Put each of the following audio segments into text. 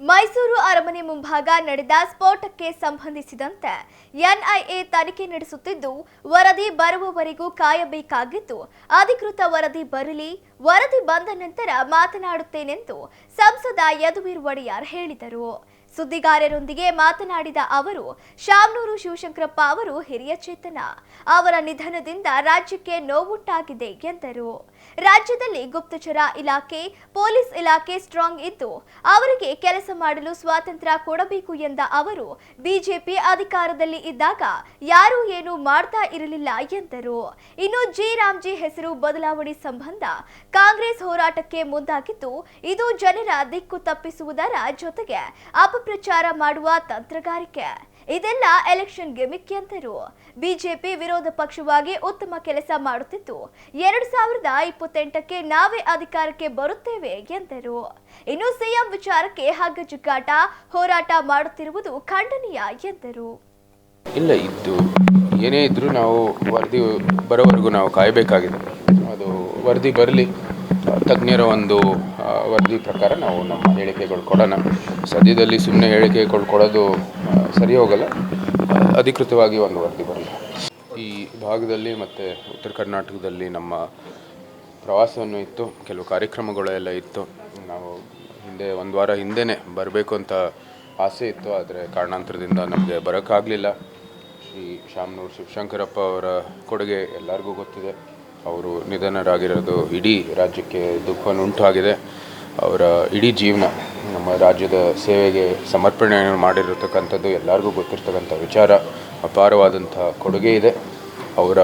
ಮೈಸೂರು ಅರಮನೆ ಮುಂಭಾಗ ನಡೆದ ಸ್ಫೋಟಕ್ಕೆ ಸಂಬಂಧಿಸಿದಂತೆ ಎನ್ಐಎ ತನಿಖೆ ನಡೆಸುತ್ತಿದ್ದು, ವರದಿ ಬರುವವರೆಗೂ ಕಾಯಬೇಕಾಗಿದ್ದು ಅಧಿಕೃತ ವರದಿ ಬರಲಿ, ವರದಿ ಬಂದ ನಂತರ ಮಾತನಾಡುತ್ತೇನೆಂದು ಸಂಸದ ಯದುವೀರ್ ಒಡೆಯಾರ್ ಹೇಳಿದರು. ಸುದ್ದಿಗಾರರೊಂದಿಗೆ ಮಾತನಾಡಿದ ಅವರು, ಶಾಮನೂರು ಶಿವಶಂಕರಪ್ಪ ಅವರು ಹಿರಿಯ ಚೇತನ. ಅವರ ನಿಧನದಿಂದ ರಾಜ್ಯಕ್ಕೆ ನೋವುಂಟಾಗಿದೆ ಎಂದರು. ರಾಜ್ಯದಲ್ಲಿ ಗುಪ್ತಚರ ಇಲಾಖೆ, ಪೊಲೀಸ್ ಇಲಾಖೆ ಸ್ಟ್ರಾಂಗ್ ಇದ್ದು, ಅವರಿಗೆ ಕೆಲಸ ಮಾಡಲು ಸ್ವಾತಂತ್ರ್ಯ ಕೊಡಬೇಕು ಎಂದ ಅವರು, ಬಿಜೆಪಿ ಅಧಿಕಾರದಲ್ಲಿ ಇದ್ದಾಗ ಯಾರೂ ಏನು ಮಾಡ್ತಾ ಇರಲಿಲ್ಲ ಎಂದರು. ಇನ್ನು ಜಿ ರಾಮ್ಜಿ ಹೆಸರು ಬದಲಾವಣೆ ಸಂಬಂಧ ಕಾಂಗ್ರೆಸ್ ಹೋರಾಟಕ್ಕೆ ಮುಂದಾಗಿದ್ದು, ಇದು ಜನರ ದಿಕ್ಕು ತಪ್ಪಿಸುವುದರ ಜೊತೆಗೆ ಅಪಪ್ರಚಾರ ಮಾಡುವ ತಂತ್ರಗಾರಿಕೆ. ಇದೆಲ್ಲ ಎಲೆಕ್ಷನ್ ಗಿಮಿಕ್ ಎಂದರು ಬಿಜೆಪಿ ವಿರೋಧ ಪಕ್ಷವಾಗಿ ಉತ್ತಮ ಕೆಲಸ ಮಾಡುತ್ತಿತ್ತು. ಎರಡ್ ಸಾವಿರದ ಇಪ್ಪತ್ತೆಂಟಕ್ಕೆ ನಾವೇ ಅಧಿಕಾರಕ್ಕೆ ಬರುತ್ತೇವೆ ಎಂದರು. ಇನ್ನು ಸಿಎಂ ವಿಚಾರಕ್ಕೆ ಹಗ್ಗ ಹಗ್ಗಜುಗ್ಗಾಟ ಹೋರಾಟ ಮಾಡುತ್ತಿರುವುದು ಖಂಡನೀಯ ಎಂದರು. ಇಲ್ಲ, ಇದ್ದು ಏನೇ ಇದ್ರೂ ನಾವು ವರದಿ ಬರೋವರೆಗೂ ನಾವು ಕಾಯಬೇಕಾಗಿದೆ. ಅದು ವರದಿ ಬರಲಿ. ತಜ್ಞರ ಒಂದು ವರದಿ ಪ್ರಕಾರ ನಾವು ನಮ್ಮ ಹೇಳಿಕೆಗಳು ಕೊಡೋಣ. ಸದ್ಯದಲ್ಲಿ ಸುಮ್ಮನೆ ಹೇಳಿಕೆಗಳು ಕೊಡೋದು ಸರಿ ಹೋಗಲ್ಲ. ಅಧಿಕೃತವಾಗಿ ಒಂದು ವರದಿ ಬರಲ್ಲ ಈ ಭಾಗದಲ್ಲಿ ಮತ್ತು ಉತ್ತರ ಕರ್ನಾಟಕದಲ್ಲಿ ನಮ್ಮ ಪ್ರವಾಸವನ್ನು ಇತ್ತು, ಕೆಲವು ಕಾರ್ಯಕ್ರಮಗಳೆಲ್ಲ ಇತ್ತು. ನಾವು ಹಿಂದೆ ಒಂದು ವಾರ ಹಿಂದೆನೇ ಬರಬೇಕು ಅಂತ ಆಸೆ ಇತ್ತು, ಆದರೆ ಕಾರಣಾಂತರದಿಂದ ನಮಗೆ ಬರೋಕ್ಕಾಗಲಿಲ್ಲ. ಶ್ರೀ ಶಾಮನೂರು ಶಿವಶಂಕರಪ್ಪ ಅವರ ಕೊಡುಗೆ ಎಲ್ಲರಿಗೂ ಗೊತ್ತಿದೆ. ಅವರು ನಿಧನರಾಗಿರೋದು ಇಡೀ ರಾಜ್ಯಕ್ಕೆ ದುಃಖವನ್ನು ಉಂಟಾಗಿದೆ ಅವರ ಇಡೀ ಜೀವನ ನಮ್ಮ ರಾಜ್ಯದ ಸೇವೆಗೆ ಸಮರ್ಪಣೆ ಮಾಡಿರತಕ್ಕಂಥದ್ದು ಎಲ್ಲರಿಗೂ ಗೊತ್ತಿರ್ತಕ್ಕಂಥ ವಿಚಾರ, ಅಪಾರವಾದಂಥ ಕೊಡುಗೆ ಇದೆ. ಅವರ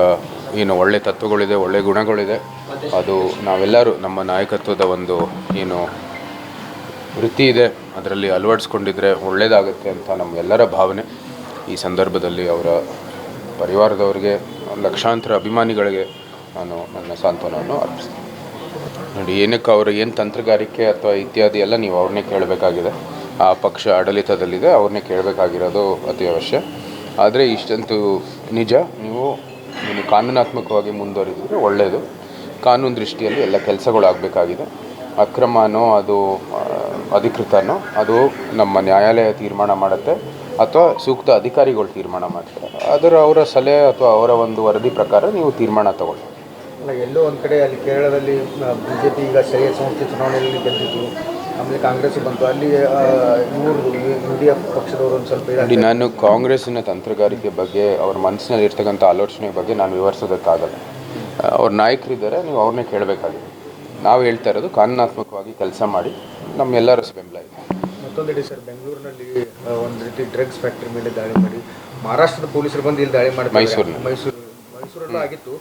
ಏನು ಒಳ್ಳೆ ತತ್ವಗಳಿದೆ, ಒಳ್ಳೆ ಗುಣಗಳಿದೆ. ಅದು ನಾವೆಲ್ಲರೂ ನಮ್ಮ ನಾಯಕತ್ವದ ಒಂದು ಏನು ವೃತ್ತಿ ಇದೆ. ಅದರಲ್ಲಿ ಅಳವಡಿಸ್ಕೊಂಡಿದ್ರೆ ಒಳ್ಳೆಯದಾಗುತ್ತೆ ಅಂತ ನಮ್ಮೆಲ್ಲರ ಭಾವನೆ. ಈ ಸಂದರ್ಭದಲ್ಲಿ ಅವರ ಪರಿವಾರದವರಿಗೆ, ಲಕ್ಷಾಂತರ ಅಭಿಮಾನಿಗಳಿಗೆ ನಾನು ನನ್ನ ಸಾಂತ್ವನವನ್ನು ಅರ್ಪಿಸ್ತೀನಿ. ನೋಡಿ, ಏನಕ್ಕೆ ಅವರು ಏನು ತಂತ್ರಗಾರಿಕೆ ಅಥವಾ ಇತ್ಯಾದಿ ಎಲ್ಲ ನೀವು ಅವ್ರನ್ನೇ ಕೇಳಬೇಕಾಗಿದೆ. ಆ ಪಕ್ಷ ಆಡಳಿತದಲ್ಲಿದೆ, ಅವ್ರನ್ನೇ ಕೇಳಬೇಕಾಗಿರೋದು ಅತಿ ಅವಶ್ಯ. ಆದರೆ ಇಷ್ಟಂತೂ ನಿಜ, ನೀವು ನೀವು ಕಾನೂನಾತ್ಮಕವಾಗಿ ಮುಂದುವರಿದಿದ್ರೆ ಒಳ್ಳೆಯದು ಕಾನೂನು ದೃಷ್ಟಿಯಲ್ಲಿ ಎಲ್ಲ ಕೆಲಸಗಳಾಗಬೇಕಾಗಿದೆ. ಅಕ್ರಮನೋ ಅದು ಅಧಿಕೃತನೋ ಅದು ನಮ್ಮ ನ್ಯಾಯಾಲಯ ತೀರ್ಮಾನ ಮಾಡುತ್ತೆ, ಅಥವಾ ಸೂಕ್ತ ಅಧಿಕಾರಿಗಳು ತೀರ್ಮಾನ ಮಾಡ್ತಾರೆ. ಅದರ ಅವರ ಸಲಹೆ ಅಥವಾ ಅವರ ಒಂದು ವರದಿ ಪ್ರಕಾರ ನೀವು ತೀರ್ಮಾನ ತಗೊಳ್ಳಿ. ಎಲ್ಲೋ ಒಂದು ಕಡೆ ಅಲ್ಲಿ ಕೇರಳದಲ್ಲಿ ಬಿ ಜೆ ಪಿ ಈಗ ಸ್ಥಳೀಯ ಸಂಸ್ಥೆ ಚುನಾವಣೆಯಲ್ಲಿ ಗೆದ್ದಿತ್ತು ಆಮೇಲೆ ಕಾಂಗ್ರೆಸ್ ಬಂತು. ಅಲ್ಲಿ ಇವರು ಯು ಡಿ ಎಫ್ ಪಕ್ಷದವರು ಒಂದು ಸ್ವಲ್ಪ ನೋಡಿ ನಾನು ಕಾಂಗ್ರೆಸ್ಸಿನ ತಂತ್ರಗಾರಿಕೆ ಬಗ್ಗೆ ಅವ್ರ ಮನಸ್ಸಿನಲ್ಲಿ ಇರ್ತಕ್ಕಂಥ ಆಲೋಚನೆ ಬಗ್ಗೆ ನಾನು ವಿವರಿಸೋದಕ್ಕಾಗಲ್ಲ. ಅವ್ರ ನಾಯಕರಿದ್ದಾರೆ ನೀವು ಅವ್ರನ್ನೇ ಕೇಳಬೇಕಾಗಿದೆ. ನಾವು ಹೇಳ್ತಾ ಇರೋದು ಕಾನೂನಾತ್ಮಕವಾಗಿ ಕೆಲಸ ಮಾಡಿ ನಮ್ಮೆಲ್ಲರ ಬೆಂಬಲ ಇದೆ. ಮತ್ತೊಂದೆಡೆ ಸರ್ ಬೆಂಗಳೂರಿನಲ್ಲಿ ಒಂದು ರೀತಿ ಡ್ರಗ್ಸ್ ಫ್ಯಾಕ್ಟ್ರಿ ಮೇಲೆ ದಾಳಿ ಮಾಡಿ ಮಹಾರಾಷ್ಟ್ರದ ಪೊಲೀಸರು ಬಂದು ಇಲ್ಲಿ ದಾಳಿ ಮಾಡಿ ಮೈಸೂರು ಮೈಸೂರು ಮೈಸೂರಲ್ಲೂ ಆಗಿತ್ತು.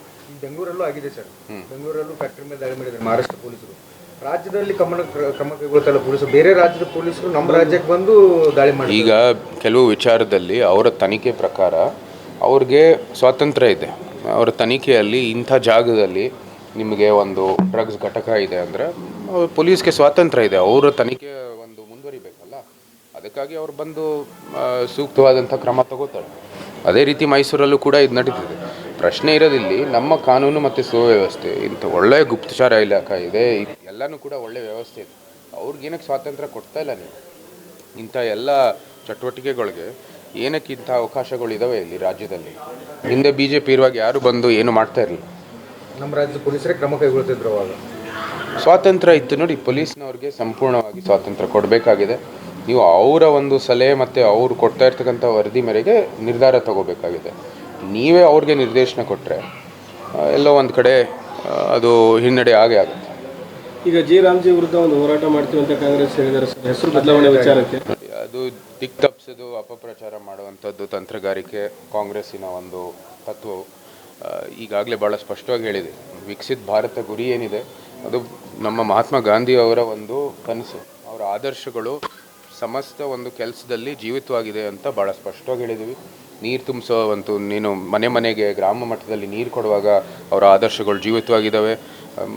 ಬೆಂಗಳೂರಲ್ಲೂ ಆಗಿದೆ ಸರ್. ಬೆಂಗಳೂರಲ್ಲೂ ಫ್ಯಾಕ್ಟರಿ ಮೇಲೆ ದಾಳಿ ಮಾಡಿದ್ದಾರೆ ಮಹಾರಾಷ್ಟ್ರ ಪೊಲೀಸರು. ರಾಜ್ಯದಲ್ಲಿ ಕ್ರಮ ಕ್ರಮ ಕೈಗೊಳ್ತಲ್ಲ ಪೊಲೀಸರು. ಬೇರೆ ರಾಜ್ಯದ ಪೊಲೀಸರು ನಮ್ಮ ರಾಜ್ಯಕ್ಕೆ ಬಂದು ದಾಳಿ ಮಾಡಿ ಈಗ ಕೆಲವು ವಿಚಾರದಲ್ಲಿ ಅವರ ತನಿಖೆ ಪ್ರಕಾರ ಅವ್ರಿಗೆ ಸ್ವಾತಂತ್ರ್ಯ ಇದೆ. ಅವರ ತನಿಖೆಯಲ್ಲಿ ಇಂಥ ಜಾಗದಲ್ಲಿ ನಿಮಗೆ ಒಂದು ಡ್ರಗ್ಸ್ ಘಟಕ ಇದೆ ಅಂದರೆ ಪೊಲೀಸ್ಗೆ ಸ್ವಾತಂತ್ರ್ಯ ಇದೆ. ಅವರ ತನಿಖೆ ಒಂದು ಮುಂದುವರಿಬೇಕಲ್ಲ. ಅದಕ್ಕಾಗಿ ಅವ್ರು ಬಂದು ಸೂಕ್ತವಾದಂಥ ಕ್ರಮ ತಗೋತಾರೆ. ಅದೇ ರೀತಿ ಮೈಸೂರಲ್ಲೂ ಕೂಡ ಇದು ನಡೀತಿದೆ. ಪ್ರಶ್ನೆ ಇರೋದಿಲ್ಲಿ ನಮ್ಮ ಕಾನೂನು ಮತ್ತು ಸುವ್ಯವಸ್ಥೆ ಇಂಥ ಒಳ್ಳೆಯ ಗುಪ್ತಚರ ಇಲಾಖೆ ಇದೆ ಎಲ್ಲನೂ ಕೂಡ ಒಳ್ಳೆ ವ್ಯವಸ್ಥೆ ಇದೆ. ಅವ್ರಿಗೇನಕ್ಕೆ ಸ್ವಾತಂತ್ರ್ಯ ಕೊಡ್ತಾ ಇಲ್ಲ ನೀವು? ಇಂಥ ಎಲ್ಲ ಚಟುವಟಿಕೆಗಳಿಗೆ ಏನಕ್ಕೆ ಇಂಥ ಅವಕಾಶಗಳಿದಾವೆ ಇಲ್ಲಿ ರಾಜ್ಯದಲ್ಲಿ? ಹಿಂದೆ ಬಿ ಜೆ ಪಿ ಇರುವಾಗ ಯಾರು ಬಂದು ಏನು ಮಾಡ್ತಾ ಇರಲಿಲ್ಲ. ನಮ್ಮ ರಾಜ್ಯದ ಪೊಲೀಸರೇ ಕ್ರಮ ಕೈಗೊಳ್ತಿದ್ರು ಅವಾಗ. ಸ್ವಾತಂತ್ರ್ಯ ಇತ್ತು ನೋಡಿ ಪೊಲೀಸ್ನವ್ರಿಗೆ ಸಂಪೂರ್ಣವಾಗಿ ಸ್ವಾತಂತ್ರ್ಯ ಕೊಡಬೇಕಾಗಿದೆ. ನೀವು ಅವರ ಒಂದು ಸಲಹೆ ಮತ್ತು ಅವರು ಕೊಡ್ತಾ ಇರ್ತಕ್ಕಂಥ ವರದಿ ಮೇರೆಗೆ ನಿರ್ಧಾರ ತಗೋಬೇಕಾಗಿದೆ. ನೀವೇ ಅವ್ರಿಗೆ ನಿರ್ದೇಶನ ಕೊಟ್ಟರೆ ಎಲ್ಲೋ ಒಂದು ಕಡೆ ಅದು ಹಿನ್ನಡೆ ಆಗೇ ಆಗುತ್ತೆ. ಈಗ ಜಿ ರಾಮ್ಜಿ ವಿರುದ್ಧ ಒಂದು ಹೋರಾಟ ಮಾಡ್ತೀವಿ ಅಂತ ಕಾಂಗ್ರೆಸ್ ಹೇಳಿದರೆ ಸರ್. ಹೆಸರು ಬದಲಾವಣೆ ವಿಚಾರಕ್ಕೆ. ಅದು ದಿಕ್ ತಪ್ಪಿಸೋದು ಅಪಪ್ರಚಾರ ಮಾಡುವಂಥದ್ದು ತಂತ್ರಗಾರಿಕೆ ಕಾಂಗ್ರೆಸ್ಸಿನ ಒಂದು ತತ್ವವು ಈಗಾಗಲೇ ಭಾಳ ಸ್ಪಷ್ಟವಾಗಿ ಹೇಳಿದೆ. ವಿಕಸಿತ ಭಾರತ ಗುರಿ ಏನಿದೆ ಅದು ನಮ್ಮ ಮಹಾತ್ಮ ಗಾಂಧಿ ಅವರ ಒಂದು ಕನಸು. ಅವರ ಆದರ್ಶಗಳು ಸಮಸ್ತ ಒಂದು ಕೆಲಸದಲ್ಲಿ ಜೀವಿತವಾಗಿದೆ ಅಂತ ಭಾಳ ಸ್ಪಷ್ಟವಾಗಿ ಹೇಳಿದ್ದೀವಿ. ನೀರು ತುಂಬಿಸೋ ಒಂದು ನೀನು ಮನೆ ಮನೆಗೆ ಗ್ರಾಮ ಮಟ್ಟದಲ್ಲಿ ನೀರು ಕೊಡುವಾಗ ಅವರ ಆದರ್ಶಗಳು ಜೀವಿತವಾಗಿದ್ದಾವೆ.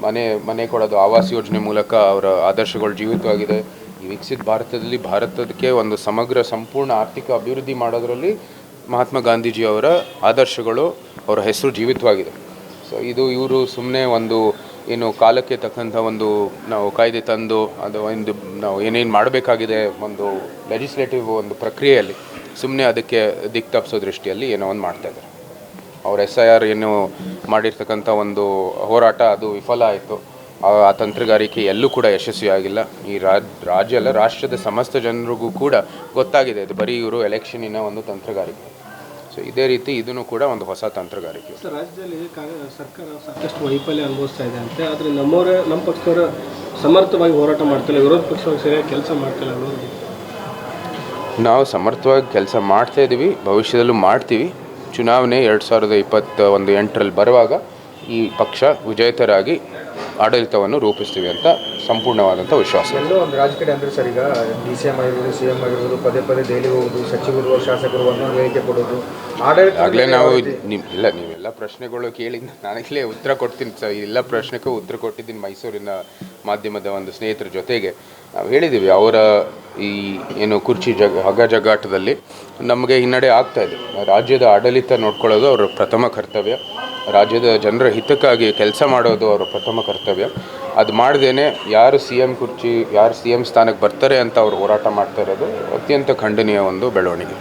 ಮನೆ ಮನೆ ಕೊಡೋದು ಆವಾಸ್ ಯೋಜನೆ ಮೂಲಕ ಅವರ ಆದರ್ಶಗಳು ಜೀವಿತವಾಗಿದೆ. ಈ ವಿಕಸಿತ ಭಾರತದಲ್ಲಿ ಭಾರತಕ್ಕೆ ಒಂದು ಸಮಗ್ರ, ಸಂಪೂರ್ಣ ಆರ್ಥಿಕ ಅಭಿವೃದ್ಧಿ ಮಾಡೋದರಲ್ಲಿ ಮಹಾತ್ಮ ಗಾಂಧೀಜಿ ಅವರ ಆದರ್ಶಗಳು ಅವರ ಹೆಸರು ಜೀವಿತವಾಗಿದೆ. ಸೊ ಇದು ಇವರು ಸುಮ್ಮನೆ ಒಂದು ಏನು ಕಾಲಕ್ಕೆ ತಕ್ಕಂಥ ಒಂದು ನಾವು ಕಾಯ್ದೆ ತಂದು ಅದು ಒಂದು ನಾವು ಏನೇನು ಮಾಡಬೇಕಾಗಿದೆ ಒಂದು ಲೆಜಿಸ್ಲೇಟಿವ್ ಒಂದು ಪ್ರಕ್ರಿಯೆಯಲ್ಲಿ. ಸುಮ್ಮನೆ ಅದಕ್ಕೆ ದಿಕ್ ತಪ್ಪಿಸೋ ದೃಷ್ಟಿಯಲ್ಲಿ ಏನೋ ಒಂದು ಮಾಡ್ತಾ ಇದ್ದಾರೆ. ಅವ್ರ ಎಸ್ ಐ ಆರ್ ಏನು ಮಾಡಿರ್ತಕ್ಕಂಥ ಒಂದು ಹೋರಾಟ ಅದು ವಿಫಲ ಆಯಿತು. ಆ ತಂತ್ರಗಾರಿಕೆ ಎಲ್ಲೂ ಕೂಡ ಯಶಸ್ವಿಯಾಗಿಲ್ಲ ಈ ರಾಜ್, ರಾಜ್ಯ ಅಲ್ಲ, ರಾಷ್ಟ್ರದ ಸಮಸ್ತ ಜನರಿಗೂ ಕೂಡ ಗೊತ್ತಾಗಿದೆ. ಇದು ಬರೀ ಇವರು ಎಲೆಕ್ಷನಿನ ಒಂದು ತಂತ್ರಗಾರಿಕೆ. ಸೊ ಇದೇ ರೀತಿ ಇದನ್ನು ಕೂಡ ಒಂದು ಹೊಸ ತಂತ್ರಗಾರಿಕೆ. ರಾಜ್ಯದಲ್ಲಿ ಸರ್ಕಾರ ಸಾಕಷ್ಟು ವೈಫಲ್ಯ ಅನುಭವಿಸ್ತಾ ಇದೆ ಅಂತೆ. ಆದರೆ ನಮ್ಮವರ, ನಮ್ಮ ಪಕ್ಷದವರು ಸಮರ್ಥವಾಗಿ ಹೋರಾಟ ಮಾಡ್ತಿಲ್ಲ. ವಿರೋಧ ಪಕ್ಷವಾಗಿ ಸರಿಯಾಗಿ ಕೆಲಸ ಮಾಡ್ತಿಲ್ಲ ಅನ್ನೋದು. ನಾವು ಸಮರ್ಥವಾಗಿ ಕೆಲಸ ಮಾಡ್ತಾ ಇದ್ದೀವಿ ಭವಿಷ್ಯದಲ್ಲೂ ಮಾಡ್ತೀವಿ. ಚುನಾವಣೆ ಎರಡು ಸಾವಿರದ ಇಪ್ಪತ್ತ ಒಂದು ಎಂಟರಲ್ಲಿ ಬರುವಾಗ ಈ ಪಕ್ಷ ವಿಜೇತರಾಗಿ ಆಡಳಿತವನ್ನು ರೂಪಿಸ್ತೀವಿ ಅಂತ ಸಂಪೂರ್ಣವಾದಂಥ ವಿಶ್ವಾಸ. ಎಲ್ಲೋ ಒಂದು ರಾಜಕೀಯ ಅಂದರೆ ಸರ್ ಈಗ ಡಿ ಸಿ ಎಂ ಆಗಿರ್ಬೋದು ಸಿ ಎಂ ಆಗಿರ್ಬೋದು ಪದೇ ಪದೇ ದೆಹಲಿ ಹೋಗೋದು ಸಚಿವರು ಶಾಸಕರು ಒಂದೊಂದು ಹೇಳಿಕೆ ಕೊಡೋದು. ಆಡಳಿತ ಆಗಲೇ ನಾವು ನಿಮ್ ಇಲ್ಲ ನೀವೆಲ್ಲ ಪ್ರಶ್ನೆಗಳು ಕೇಳಿ ನಾನಾಗಲೇ ಉತ್ತರ ಕೊಡ್ತೀನಿ ಸರ್. ಎಲ್ಲ ಪ್ರಶ್ನೆಗೂ ಉತ್ತರ ಕೊಟ್ಟಿದ್ದೀನಿ ಮೈಸೂರಿನ ಮಾಧ್ಯಮದ ಒಂದು ಸ್ನೇಹಿತರ ಜೊತೆಗೆ ನಾವು ಹೇಳಿದ್ದೀವಿ ಅವರ ಈ ಏನು ಕುರ್ಚಿ ಜಗ ಹಗ ಜಗಾಟದಲ್ಲಿ ನಮಗೆ ಹಿನ್ನಡೆ ಆಗ್ತಾ ಇದೆ. ರಾಜ್ಯದ ಆಡಳಿತ ನೋಡ್ಕೊಳ್ಳೋದು ಅವರ ಪ್ರಥಮ ಕರ್ತವ್ಯ. ರಾಜ್ಯದ ಜನರ ಹಿತಕ್ಕಾಗಿ ಕೆಲಸ ಮಾಡೋದು ಅವರ ಪ್ರಥಮ ಕರ್ತವ್ಯ. ಅದು ಮಾಡ್ದೇನೆ ಯಾರು ಸಿ ಎಂ ಕುರ್ಚಿ, ಯಾರು ಸಿ ಎಂ ಸ್ಥಾನಕ್ಕೆ ಬರ್ತಾರೆ ಅಂತ ಅವರು ಹೋರಾಟ ಮಾಡ್ತಾ ಇರೋದು ಅತ್ಯಂತ ಖಂಡನೀಯ ಒಂದು ಬೆಳವಣಿಗೆ.